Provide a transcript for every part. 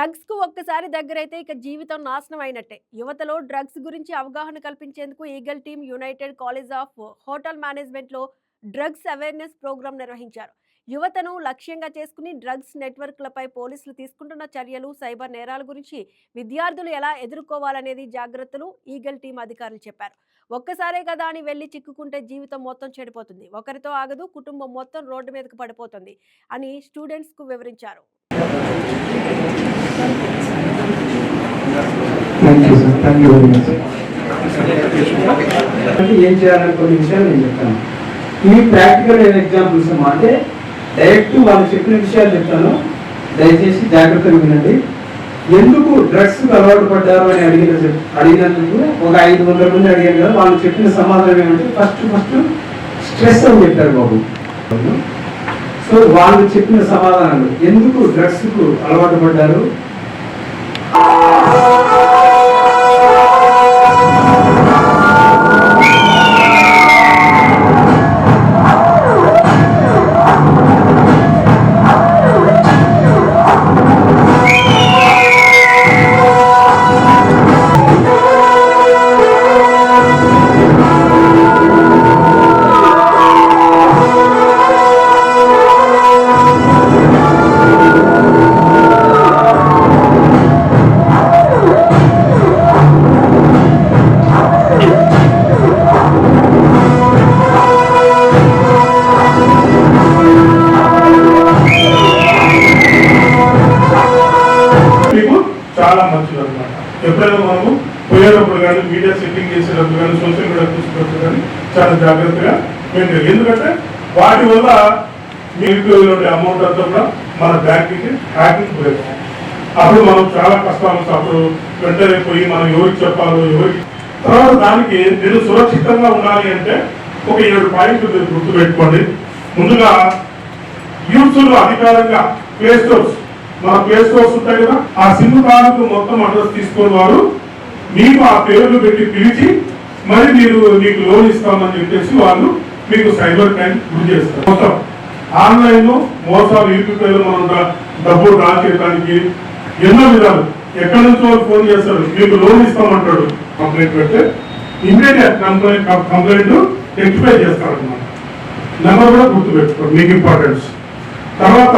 డ్రగ్స్కు ఒక్కసారి దగ్గరైతే ఇక జీవితం నాశనం అయినట్టే. యువతలో డ్రగ్స్ గురించి అవగాహన కల్పించేందుకు eagle team united college of hotel మేనేజ్మెంట్లో డ్రగ్స్ అవేర్నెస్ ప్రోగ్రాం నిర్వహించారు. యువతను లక్ష్యంగా చేసుకుని డ్రగ్స్ నెట్వర్క్లపై పోలీసులు తీసుకుంటున్న చర్యలు సైబర్ నేరాల గురించి విద్యార్థులు ఎలా ఎదుర్కోవాలనేది జాగ్రత్తలు ఈగల్ టీం అధికారులు చెప్పారు. ఒక్కసారే కదా అని వెళ్ళి చిక్కుకుంటే జీవితం మొత్తం చెడిపోతుంది. ఒకరితో ఆగదు కుటుంబం మొత్తం రోడ్డు మీదకు పడిపోతుంది అని స్టూడెంట్స్కు వివరించారు. థ్యాంక్ యూ వెరీ మచ్ అంటే ఏం చేయాలని కొన్ని విషయాలు నేను చెప్తాను. ఇవి ప్రాక్టికల్ ఎగ్జాంపుల్స్ అంటే డైరెక్ట్ వాళ్ళు చెప్పిన విషయాలు చెప్తాను. దయచేసి జాగ్రత్తగా వినండి. ఎందుకు డ్రగ్స్ అలవాటు పడ్డారు అని అడిగిన అడిగినందుకు ఒక ఐదు వందల మంది అడిగారు కదా వాళ్ళు చెప్పిన సమాధానం ఏమంటే ఫస్ట్ ఫస్ట్ స్ట్రెస్ అని చెప్పారు బాబు. సో వాళ్ళు చెప్పిన సమాధానాలు ఎందుకు డ్రగ్స్కు అలవాటు పడ్డారు? చాలా మంచిది అనమాట ఎప్పుడైనా మనము పోయేటప్పుడు కానీ మీడియా సెట్టింగ్ చేసేటప్పుడు కానీ సోషల్ మీడియా చూసేటప్పుడు కానీ చాలా జాగ్రత్తగా మెయింటైన్ ఎందుకంటే వాటి వల్ల మీకు అమౌంట్ అంతా కూడా మన బ్యాంక్కి హ్యాకింగ్ పోయేస్తాం అప్పుడు మనం చాలా కష్టాలు అప్పుడు వెంటనే పోయి మనం ఎవరికి చెప్పాలో ఎవరికి తర్వాత దానికి నేను సురక్షితంగా ఉండాలి అంటే ఒక ఏడు పాయింట్లు మీరు గుర్తుపెట్టుకోండి. ముందుగా యూట్యూబ్ అధికారంగా ప్లే స్టోర్స్ మన ప్లే స్టోర్స్ ఉంటాయి కదా ఆ సిమ్ కార్డుకు మొత్తం అడ్రస్ తీసుకుని వారు మీకు ఆ పేర్లు పెట్టి పిలిచి మరి మీరు మీకు లోన్ ఇస్తామని చెప్పేసి వాళ్ళు మీకు సైబర్ క్రైమ్ గురి చేస్తారు. మొత్తం ఆన్లైన్ మోసాలు యూపీఐలో మనం డబ్బు డ్రా చేయడానికి ఎన్నో విధాలు. ఎక్కడి నుంచో వాళ్ళు ఫోన్ చేస్తారు మీకు లోన్ ఇస్తామంటాడు. కంప్లైంట్ పెడితే ఇమీడియట్ కంప్లైంట్ కంప్లైంట్ రెక్టిఫై చేస్తారు అన్నమాట నెంబర్ కూడా గుర్తుపెట్టుకోండి మీకు ఇంపార్టెన్స్ తర్వాత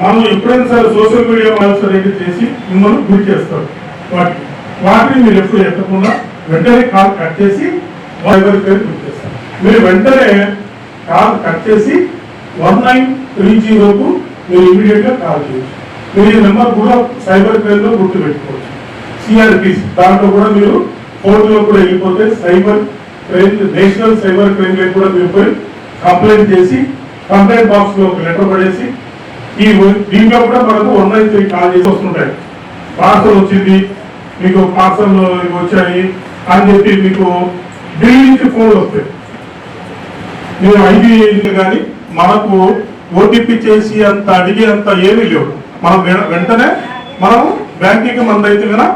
మనం ఎప్పుడైనా సరే సోషల్ మీడియా అనేది చేసి మిమ్మల్ని గురి చేస్తారు. వాటికి వాటిని మీరు ఎప్పుడు ఎత్తకుండా వెంటనే కాల్ కట్ చేసి వైబర్ పేరు గురి చేస్తారు. మీరు వెంటనే కాల్ కట్ చేసి వన్ నైన్ త్రీ జీరోకు మీరు ఇమీడియట్గా కాల్ చేయొచ్చు. మీరు ఈ నెంబర్ కూడా సైబర్ క్రైమ్లో గుర్తు పెట్టుకోవచ్చు సిఆర్పిసి. దాంట్లో కూడా మీరు ఫోన్లో కూడా వెళ్ళిపోతే cyber crime national cyber crime కూడా మీరు పోయి కంప్లైంట్ చేసి కంప్లైంట్ బాక్స్లో ఒక లెటర్ పడేసి ఈ దీంట్లో కూడా మనకు వన్ నైన్ త్రీ కాల్ చేసి వస్తుంటాయి. పార్సల్ వచ్చింది మీకు పార్సల్ వచ్చాయి అని చెప్పి మీకు ఢిల్లీ నుంచి ఫోన్లు వస్తాయి. మీరు ఐడి కానీ మనకు ఓటీపీ చేసి అంత అడిగి అంత ఏమీ లేవు. మనం వెంటనే మనం బ్యాంకింగ్ మంది అయితే కదా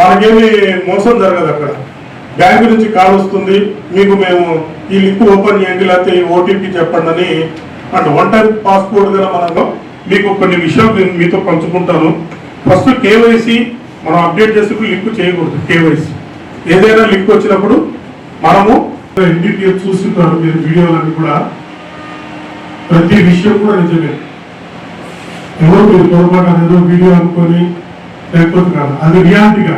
మనకేమి మోసం జరగదు అక్కడ. బ్యాంకు నుంచి కాల్ వస్తుంది మీకు మేము ఈ లింక్ ఓపెన్ చేయండి లేకపోతే ఈ ఓటీపీ చెప్పండి అని అంటే వన్ టైం పాస్పోర్ట్ కదా మనలో మీకు కొన్ని విషయాలు మీతో పంచుకుంటాను. ఫస్ట్ కేవైసీ మనం అప్డేట్ చేసేప్పుడు లింక్ చేయకూడదు కేవైసీ. ఏదైనా లింక్ వచ్చినప్పుడు మనము ఎన్డీపీఎస్ చూస్తున్నారు మీరు వీడియోలన్నీ కూడా. ప్రతి విషయం కూడా నిజమే. ఎవరు మీరు పొరపాటు ఏదో వీడియో అనుకొని లేకపోతే కాదు అది రియాలిటీగా.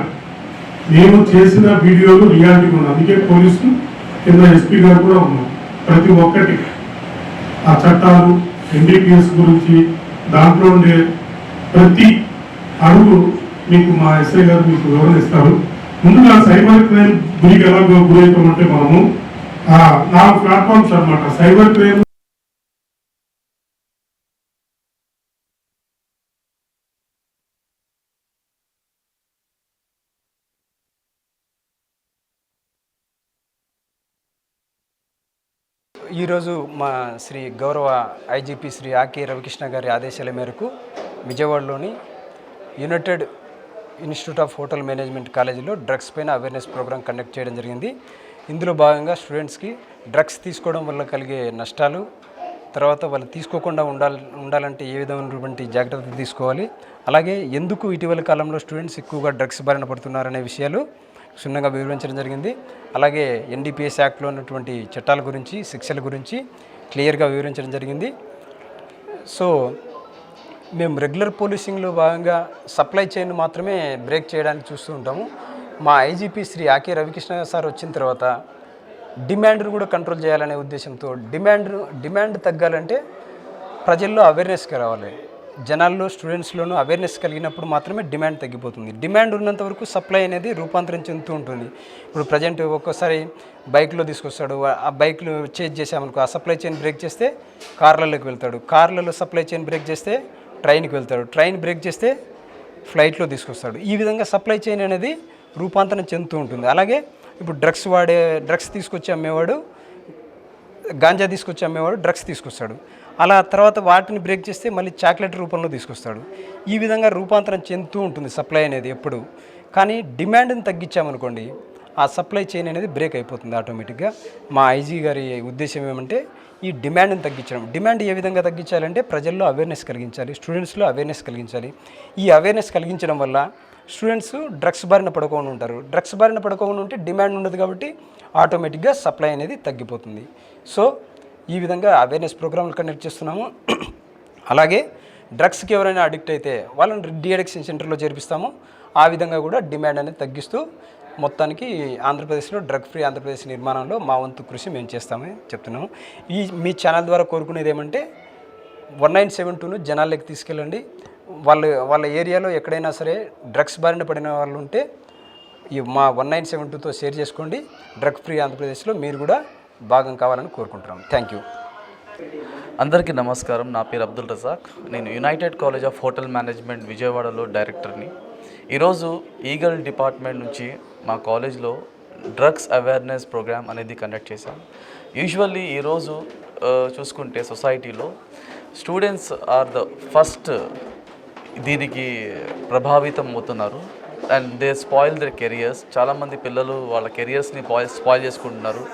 మేము చేసిన వీడియోలు రియాలిటీగా ఉన్నాయి. అందుకే పోలీసులు కింద ఎస్పీ గారు కూడా ఉన్నాం ప్రతి ఒక్కటి. ఆ చట్టాలు ఎన్డీపీఎస్ గురించి దాంట్లో ఉండే ప్రతి అడుగు మీకు మా ఎస్ఐ గారు మీకు వివరణ ఇస్తారు. ముందుగా సైబర్ క్రైమ్ గురికి ఎలా గురవుతామంటే మనము ఆ, నాలుగు ప్లాట్ఫామ్స్ అన్నమాట. సైబర్ క్రైమ్ ఈరోజు మా శ్రీ గౌరవ ఐజీపీ శ్రీ ఆకే రవికృష్ణ గారి ఆదేశాల మేరకు విజయవాడలోని united institute of hotel management కాలేజీలో డ్రగ్స్ పైన అవేర్నెస్ ప్రోగ్రామ్ కండక్ట్ చేయడం జరిగింది. ఇందులో భాగంగా స్టూడెంట్స్కి డ్రగ్స్ తీసుకోవడం వల్ల కలిగే నష్టాలు తర్వాత వాళ్ళు తీసుకోకుండా ఉండాలి ఉండాలంటే ఏ విధమైనటువంటి జాగ్రత్తలు తీసుకోవాలి అలాగే ఎందుకు ఇటీవల కాలంలో స్టూడెంట్స్ ఎక్కువగా డ్రగ్స్ బారిన పడుతున్నారనే విషయాలు క్షుణ్ణంగా వివరించడం జరిగింది. అలాగే ఎన్డీపీఎస్ యాక్ట్లో ఉన్నటువంటి చట్టాల గురించి శిక్షల గురించి క్లియర్గా వివరించడం జరిగింది. సో మేము రెగ్యులర్ పోలీసింగ్లో భాగంగా సప్లై చైన్ మాత్రమే బ్రేక్ చేయడానికి చూస్తూ ఉంటాము. మా ఐజీపీ శ్రీ ఆకే రవికృష్ణ సార్ వచ్చిన తర్వాత డిమాండ్ను కూడా కంట్రోల్ చేయాలనే ఉద్దేశంతో డిమాండ్ డిమాండ్ తగ్గాలంటే ప్రజల్లో అవేర్నెస్కి రావాలి. జనాల్లో స్టూడెంట్స్లోనూ అవేర్నెస్ కలిగినప్పుడు మాత్రమే డిమాండ్ తగ్గిపోతుంది. డిమాండ్ ఉన్నంత వరకు సప్లై అనేది రూపాంతరం చెందుతూ ఉంటుంది. ఇప్పుడు ప్రజెంట్ ఒక్కోసారి బైక్లో తీసుకొస్తాడు ఆ బైక్లు చేంజ్ చేసామనుకో ఆ సప్లై చైన్ బ్రేక్ చేస్తే కార్లలోకి వెళ్తాడు. కార్లలో సప్లై చైన్ బ్రేక్ చేస్తే ట్రైన్కి వెళ్తాడు. ట్రైన్ బ్రేక్ చేస్తే ఫ్లైట్లో తీసుకొస్తాడు. ఈ విధంగా సప్లై చైన్ అనేది రూపాంతరం చెందుతూ ఉంటుంది. అలాగే ఇప్పుడు డ్రగ్స్ వాడే డ్రగ్స్ తీసుకొచ్చి అమ్మేవాడు గాంజా తీసుకొచ్చి అమ్మేవాడు డ్రగ్స్ తీసుకొస్తాడు. అలా తర్వాత వాటిని బ్రేక్ చేస్తే మళ్ళీ చాక్లెట్ రూపంలో తీసుకొస్తాడు. ఈ విధంగా రూపాంతరం చెందుతూ ఉంటుంది సప్లై అనేది ఎప్పుడు. కానీ డిమాండ్ని తగ్గించామనుకోండి ఆ సప్లై చైన్ అనేది బ్రేక్ అయిపోతుంది ఆటోమేటిక్గా. మా ఐజీ గారి ఉద్దేశం ఏమంటే ఈ డిమాండ్ని తగ్గించడం. డిమాండ్ ఏ విధంగా తగ్గించాలంటే ప్రజల్లో అవేర్నెస్ కలిగించాలి స్టూడెంట్స్లో అవేర్నెస్ కలిగించాలి. ఈ అవేర్నెస్ కలిగించడం వల్ల స్టూడెంట్స్ డ్రగ్స్ బారిన పడుకోకుండా ఉంటారు. డ్రగ్స్ బారిన పడుకోకుండా ఉంటే డిమాండ్ ఉండదు కాబట్టి ఆటోమేటిక్గా సప్లై అనేది తగ్గిపోతుంది. సో ఈ విధంగా అవేర్నెస్ ప్రోగ్రాంలు కండక్ట్ చేస్తున్నాము. అలాగే డ్రగ్స్కి ఎవరైనా అడిక్ట్ అయితే వాళ్ళని డిఅడిక్షన్ సెంటర్లో చేర్పిస్తాము. ఆ విధంగా కూడా డిమాండ్ అనేది తగ్గిస్తూ మొత్తానికి ఆంధ్రప్రదేశ్లో డ్రగ్ ఫ్రీ ఆంధ్రప్రదేశ్ నిర్మాణంలో మా వంతు కృషి మేము చేస్తామని చెప్తున్నాము. ఈ మీ ఛానల్ ద్వారా కోరుకునేది ఏమంటే వన్ నైన్ సెవెన్ టూను జనాల్లోకి తీసుకెళ్ళండి. వాళ్ళ వాళ్ళ ఏరియాలో ఎక్కడైనా సరే డ్రగ్స్ బారిన పడిన వాళ్ళు ఉంటే ఈ మా వన్ నైన్ సెవెన్ టూతో షేర్ చేసుకోండి. డ్రగ్ ఫ్రీ ఆంధ్రప్రదేశ్లో మీరు కూడా భాగం కావాలని కోరుకుంటున్నాం. థ్యాంక్ యూ అందరికీ నమస్కారం. నా పేరు అబ్దుల్ రజాక్. నేను united college of hotel management విజయవాడలో డైరెక్టర్ని. ఈరోజు ఈగల్ డిపార్ట్మెంట్ నుంచి మా కాలేజ్లో డ్రగ్స్ అవేర్నెస్ ప్రోగ్రామ్ అనేది కండక్ట్ చేశాం. యూజువల్లీ ఈరోజు చూసుకుంటే సొసైటీలో స్టూడెంట్స్ ఆర్ ద ఫస్ట్ దీనికి ప్రభావితం అవుతున్నారు. And they spoil their careers. చాలామంది పిల్లలు వాళ్ళ కెరియర్స్ని పాయిల్ స్పాయిల్ చేసుకుంటున్నారు.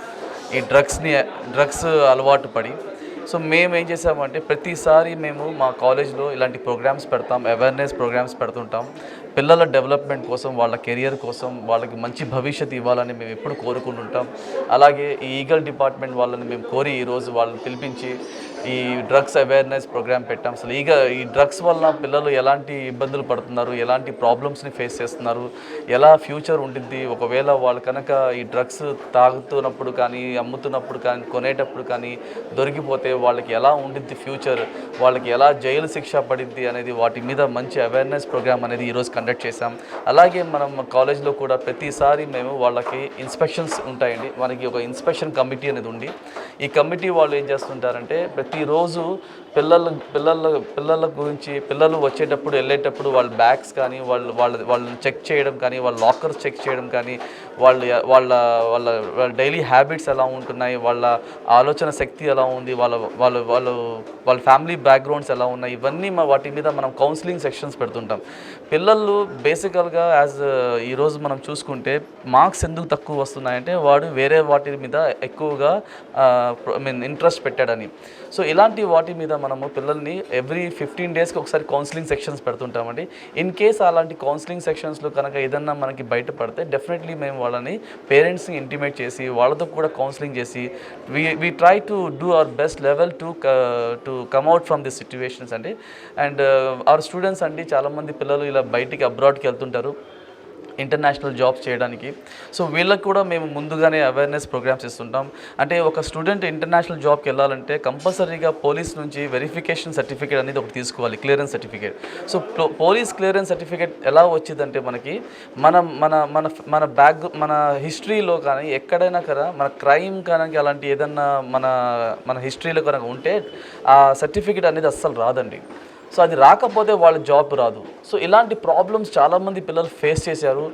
ఈ డ్రగ్స్ని డ్రగ్స్ అలవాటు పడి. సో మేము ఏం చేసామంటే ప్రతిసారి మేము మా కాలేజ్లో ఇలాంటి ప్రోగ్రామ్స్ పెడతాం అవేర్నెస్ ప్రోగ్రామ్స్ పెడుతుంటాం. పిల్లల డెవలప్మెంట్ కోసం వాళ్ళ కెరియర్ కోసం వాళ్ళకి మంచి భవిష్యత్తు ఇవ్వాలని మేము ఎప్పుడు కోరుకుంటుంటాం. అలాగే ఈ ఈగల్ డిపార్ట్మెంట్ వాళ్ళని మేము కోరి ఈరోజు వాళ్ళని పిలిపించి ఈ డ్రగ్స్ అవేర్నెస్ ప్రోగ్రామ్ పెట్టాం. అసలు ఈగ ఈ డ్రగ్స్ వల్ల పిల్లలు ఎలాంటి ఇబ్బందులు పడుతున్నారు ఎలాంటి ప్రాబ్లమ్స్ని ఫేస్ చేస్తున్నారు ఎలా ఫ్యూచర్ ఉంటుంది? ఒకవేళ వాళ్ళు కనుక ఈ డ్రగ్స్ తాగుతున్నప్పుడు కానీ అమ్ముతున్నప్పుడు కానీ కొనేటప్పుడు కానీ దొరికిపోతే వాళ్ళకి ఎలా ఉండిద్ది ఫ్యూచర్? వాళ్ళకి ఎలా జైలు శిక్ష పడిద్ది అనేది వాటి మీద మంచి అవేర్నెస్ ప్రోగ్రామ్ అనేది ఈరోజు కండక్ట్ చేశాం. అలాగే మనం కాలేజ్లో కూడా ప్రతిసారి మేము వాళ్ళకి ఇన్స్పెక్షన్స్ ఉంటాయండి. మనకి ఒక ఇన్స్పెక్షన్ కమిటీ అనేది ఉంది. ఈ కమిటీ వాళ్ళు ఏం చేస్తుంటారంటే ప్రతిరోజు పిల్లల పిల్లల పిల్లల గురించి పిల్లలు వచ్చేటప్పుడు వెళ్ళేటప్పుడు వాళ్ళ బ్యాగ్స్ కానీ వాళ్ళు వాళ్ళ వాళ్ళని చెక్ చేయడం కానీ వాళ్ళ లాకర్స్ చెక్ చేయడం కానీ వాళ్ళ వాళ్ళ వాళ్ళ వాళ్ళ డైలీ హ్యాబిట్స్ ఎలా ఉంటున్నాయి వాళ్ళ ఆలోచన శక్తి ఎలా ఉంది వాళ్ళ వాళ్ళ వాళ్ళు వాళ్ళ ఫ్యామిలీ బ్యాక్గ్రౌండ్స్ ఎలా ఉన్నాయి ఇవన్నీ మా వాటి మీద మనం కౌన్సిలింగ్ సెక్షన్స్ పెడుతుంటాం. పిల్లలు బేసికల్గా యాజ్ ఈరోజు మనం చూసుకుంటే మార్క్స్ ఎందుకు తక్కువ వస్తున్నాయంటే వాడు వేరే వాటి మీద ఎక్కువగా ఐ మీన్ ఇంట్రెస్ట్ పెట్టాడని. సో ఇలాంటి వాటి మీద మనము పిల్లల్ని ఎవ్రీ ఫిఫ్టీన్ డేస్కి ఒకసారి కౌన్సిలింగ్ సెక్షన్స్ పెడుతుంటామండి. ఇన్ కేస్ అలాంటి కౌన్సిలింగ్ సెక్షన్స్లో కనుక ఏదన్నా మనకి బయటపడితే డెఫినెట్లీ మేము వాళ్ళని పేరెంట్స్ని ఇంటిమేట్ చేసి వాళ్ళతో కూడా కౌన్సిలింగ్ చేసి we we try to do our best level to to come out from this situations అండి. అండ్ అవర్ స్టూడెంట్స్ అండి చాలామంది పిల్లలు ఇలా బయటికి అబ్రాడ్కి వెళ్తుంటారు. ఇంటర్నేషనల్ జాబ్స్ చేయడానికి. సో వీళ్ళకి కూడా మేము ముందుగానే అవేర్నెస్ ప్రోగ్రామ్స్ ఇస్తుంటాం. అంటే ఒక స్టూడెంట్ ఇంటర్నేషనల్ జాబ్కి వెళ్ళాలంటే కంపల్సరీగా పోలీస్ నుంచి వెరిఫికేషన్ సర్టిఫికేట్ అనేది ఒకటి తీసుకోవాలి clearance certificate so police clearance certificate ఎలా వచ్చిందంటే మనకి మన మన మన మన బ్యాక్ మన హిస్టరీలో కానీ ఎక్కడైనా కదా మన క్రైమ్ కానీ అలాంటి ఏదన్నా మన మన హిస్టరీలో కనుక ఉంటే ఆ సర్టిఫికేట్ అనేది అస్సలు రాదండి. సో అది రాకపోతే వాళ్ళ జాబ్ రాదు. సో ఇలాంటి ప్రాబ్లమ్స్ చాలామంది పిల్లలు ఫేస్ చేశారు.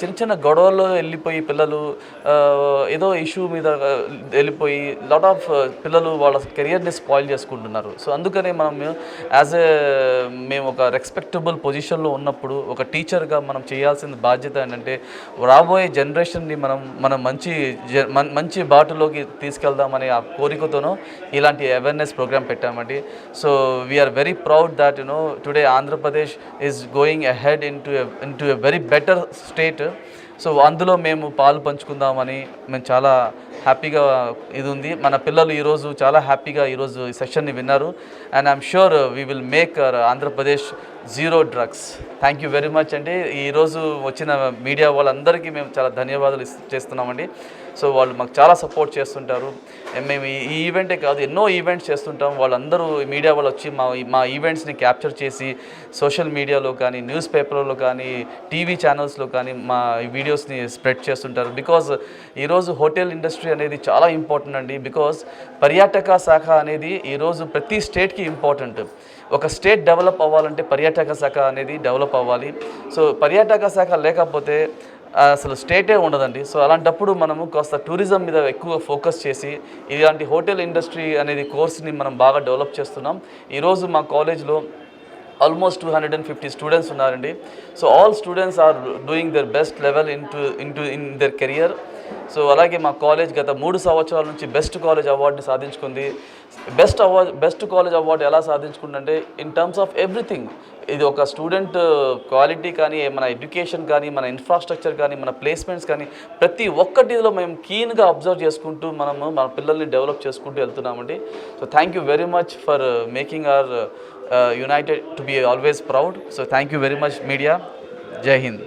చిన్న చిన్న గొడవల్లో వెళ్ళిపోయి పిల్లలు ఏదో ఇష్యూ మీద వెళ్ళిపోయి లాట్ ఆఫ్ పిల్లలు వాళ్ళ కెరియర్ని స్పాయిల్ చేసుకుంటున్నారు. సో అందుకనే మనం యాజ్ ఏ మేము ఒక రెస్పెక్టబుల్ పొజిషన్లో ఉన్నప్పుడు ఒక టీచర్గా మనం చేయాల్సిన బాధ్యత ఏంటంటే రాబోయే జనరేషన్ని మనం మనం మంచి మంచి బాటలోకి తీసుకెళ్దామనే ఆ కోరికతోనూ ఇలాంటి అవేర్నెస్ ప్రోగ్రామ్ పెట్టామండి. So we are very proud that you know today Andhra Pradesh is going ahead in to in to a very better state so అందులో మేము పాలు పంచుకుందామని మేము చాలా హ్యాపీగా ఇది ఉంది. మన పిల్లలు ఈరోజు చాలా హ్యాపీగా ఈరోజు ఈ సెషన్ని విన్నారు. And I'm sure we will make Andhra Pradesh zero drugs thank you very much అండి. ఈరోజు వచ్చిన మీడియా వాళ్ళందరికీ మేము చాలా ధన్యవాదాలు ఇస్- చేస్తున్నామండి. సో వాళ్ళు మాకు చాలా సపోర్ట్ చేస్తుంటారు. మేము ఈ ఈవెంటే కాదు ఎన్నో ఈవెంట్స్ చేస్తుంటాం. వాళ్ళందరూ మీడియా వాళ్ళు వచ్చి మా మా ఈవెంట్స్ని క్యాప్చర్ చేసి సోషల్ మీడియాలో కానీ న్యూస్ పేపర్లో కానీ టీవీ ఛానల్స్లో కానీ మా వీడియోస్ని స్ప్రెడ్ చేస్తుంటారు. బికాజ్ ఈరోజు హోటల్ ఇండస్ట్రీ అనేది చాలా ఇంపార్టెంట్ అండి. బికాజ్ పర్యాటక శాఖ అనేది ఈరోజు ప్రతి స్టేట్కి ఇంపార్టెంట్. ఒక స్టేట్ డెవలప్ అవ్వాలంటే పర్యాటక శాఖ అనేది డెవలప్ అవ్వాలి. సో పర్యాటక శాఖ లేకపోతే అసలు స్టేటే ఉండదండి. సో అలాంటప్పుడు మనము కాస్త టూరిజం మీద ఎక్కువ ఫోకస్ చేసి ఇలాంటి హోటల్ ఇండస్ట్రీ అనేది కోర్స్ని మనం బాగా డెవలప్ చేస్తున్నాం. ఈరోజు మా కాలేజ్లో almost two hundred and fifty students ఉన్నారండి. So all students are doing their best level in to in to in their career. So అలాగే మా కాలేజ్ గత మూడు సంవత్సరాల నుంచి బెస్ట్ కాలేజ్ అవార్డుని సాధించుకుంది. Best award best college award ఎలా సాధించుకుందంటే ఇన్ టర్మ్స్ ఆఫ్ ఎవ్రీథింగ్ ఇది ఒక స్టూడెంట్ క్వాలిటీ కానీ మన ఎడ్యుకేషన్ కానీ మన ఇన్ఫ్రాస్ట్రక్చర్ కానీ మన ప్లేస్మెంట్స్ కానీ ప్రతి ఒక్కటిలో మేము కీన్గా అబ్జర్వ్ చేసుకుంటూ మనము మన పిల్లల్ని డెవలప్ చేసుకుంటూ వెళ్తున్నామండి. So thank you very much for making our united to be always proud so thank you very much media జై హింద్